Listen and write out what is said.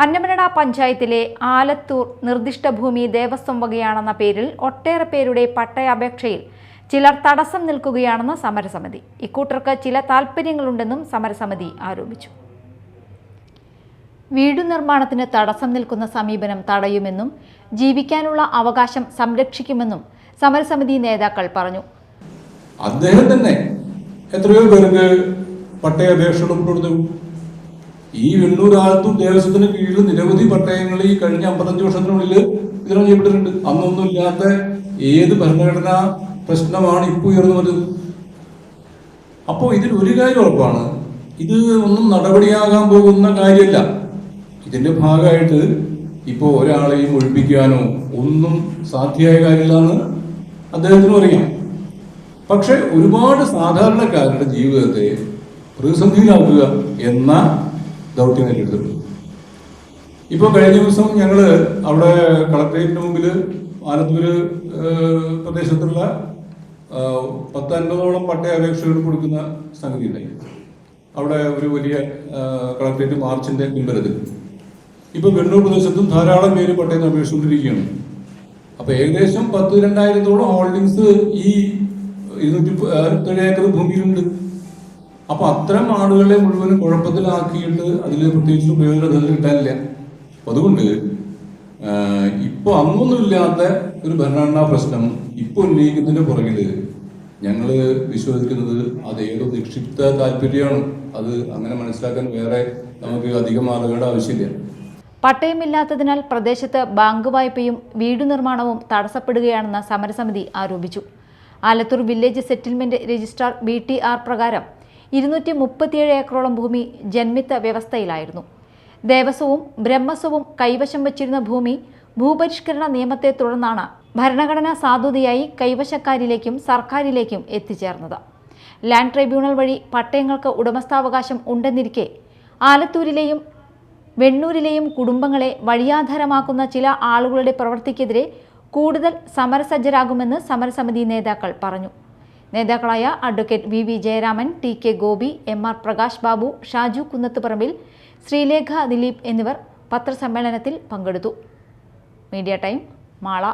അന്നമനട പഞ്ചായത്തിലെ ആലത്തൂർ നിർദ്ദിഷ്ട ഭൂമി ദേവസ്വം വകയാണെന്ന പേരിൽ ഒട്ടേറെ പേരുടെ പട്ടയാപേക്ഷയിൽ ചിലർ തടസ്സം നിൽക്കുകയാണെന്ന് സമരസമിതി. ഇക്കൂട്ടർക്ക് ചില താൽപ്പര്യങ്ങളുണ്ടെന്നും സമരസമിതി ആരോപിച്ചു. വീടു നിർമ്മാണത്തിന് തടസ്സം നിൽക്കുന്ന സമീപനം തടയുമെന്നും ജീവിക്കാനുള്ള അവകാശം സംരക്ഷിക്കുമെന്നും സമരസമിതി നേതാക്കൾ പറഞ്ഞു. അദ്ദേഹം തന്നെ എത്രയോ പേർക്ക് പട്ടയ അപേക്ഷകൾ കൊടുത്തു ഈ വെണ്ണൂർ ആലത്തൂർ ദേവസ്വത്തിന് കീഴിൽ നിരവധി പട്ടയങ്ങൾ ഈ കഴിഞ്ഞ അമ്പത്തഞ്ച് വർഷത്തിനുള്ളിൽ വിതരണം ചെയ്യപ്പെട്ടിട്ടുണ്ട്. അന്നൊന്നും ഇല്ലാത്ത ഏത് ഭരണഘടനാ പ്രശ്നമാണ് ഇപ്പോൾ ഉയർന്നു വരുന്നത് അപ്പോൾ ഇതിൽ ഒരു കാര്യം ഉറപ്പാണ്. ഇത് ഒന്നും നടപടിയാകാൻ പോകുന്ന കാര്യമല്ല. ഇതിന്റെ ഭാഗമായിട്ട് ഇപ്പോൾ ഒരാളെയും ഒഴിപ്പിക്കാനോ ഒന്നും സാധ്യമായ കാര്യമില്ലെന്ന് അദ്ദേഹത്തിന് അറിയാം. പക്ഷെ ഒരുപാട് സാധാരണക്കാരുടെ ജീവിതത്തെ പ്രതിസന്ധിയിലാക്കുക എന്ന ദൗത്യം ഏറ്റെടുത്തിട്ടുണ്ട് ഇപ്പോൾ കഴിഞ്ഞ ദിവസം ഞങ്ങൾ അവിടെ കളക്ടറേറ്റിന് മുമ്പിൽ ആലത്തൂര് പ്രദേശത്തുള്ള പത്തൻപതോളം പട്ടയ അപേക്ഷകൾ കൊടുക്കുന്ന സംഗതി ഉണ്ടായി. അവിടെ ഒരു വലിയ കളക്ടറേറ്റ് മാർച്ചിന്റെ പിൻബലത്തിൽ ഇപ്പൊ വെണ്ണൂർ പ്രദേശത്തും ധാരാളം പേര് പട്ടയം അപേക്ഷിച്ചുകൊണ്ടിരിക്കുകയാണ്. അപ്പോൾ ഏകദേശം പത്ത് രണ്ടായിരത്തോളം ഹോൾഡിങ്സ് ഈ ഇരുന്നൂറ്റി ഏക്കർ ഭൂമിയിലുണ്ട്. അപ്പൊ അത്തരം ആളുകളെ മുഴുവനും കുഴപ്പത്തിലാക്കിയിട്ട് അതിൽ പ്രത്യേകിച്ച് അതിൽ കിട്ടാനില്ല. അതുകൊണ്ട് ഇപ്പൊ അന്നൊന്നുമില്ലാത്ത ഒരു ഭരണഘടനാ പ്രശ്നം ഇപ്പൊ ഉന്നയിക്കുന്നതിന്റെ പുറകിൽ ഞങ്ങൾ വിശ്വസിക്കുന്നത് അത് ഏതോ നിക്ഷിപ്ത താല്പര്യമാണ്. അത് അങ്ങനെ മനസ്സിലാക്കാൻ വേറെ നമുക്ക് അധികം ആളുകളുടെ ആവശ്യമില്ല. പട്ടയമില്ലാത്തതിനാൽ പ്രദേശത്ത് ബാങ്ക് വായ്പയും വീടു നിർമ്മാണവും തടസ്സപ്പെടുകയാണെന്ന് സമരസമിതി ആരോപിച്ചു. Alathur village settlement registrar B T R പ്രകാരം ഇരുന്നൂറ്റി മുപ്പത്തിയേഴ് ഏക്കറോളം ഭൂമി ജന്മിത്ത വ്യവസ്ഥയിലായിരുന്നു. ദേവസ്വവും ബ്രഹ്മസ്വവും കൈവശം വച്ചിരുന്ന ഭൂമി ഭൂപരിഷ്കരണ നിയമത്തെ തുടർന്നാണ് ഭരണഘടനാ സാധുതയായി കൈവശക്കാരിലേക്കും സർക്കാരിലേക്കും എത്തിച്ചേർന്നത്. ലാൻഡ് ട്രൈബ്യൂണൽ വഴി പട്ടയങ്ങൾക്ക് ഉടമസ്ഥാവകാശം ഉണ്ടെന്നിരിക്കെ ആലത്തൂരിലെയും വെണ്ണൂരിലെയും കുടുംബങ്ങളെ വഴിയാധാരമാക്കുന്ന ചില ആളുകളുടെ പ്രവൃത്തിക്കെതിരെ കൂടുതൽ സമരസജ്ജരാകുമെന്ന് സമരസമിതി നേതാക്കൾ പറഞ്ഞു. നേതാക്കളായ advocate V V Jayaraman T K Gopi M R Prakash Babu Shaju Kunnathuparambil Sreelekha Dileep എന്നിവർ പത്രസമ്മേളനത്തിൽ പങ്കെടുത്തു. Media time Mala.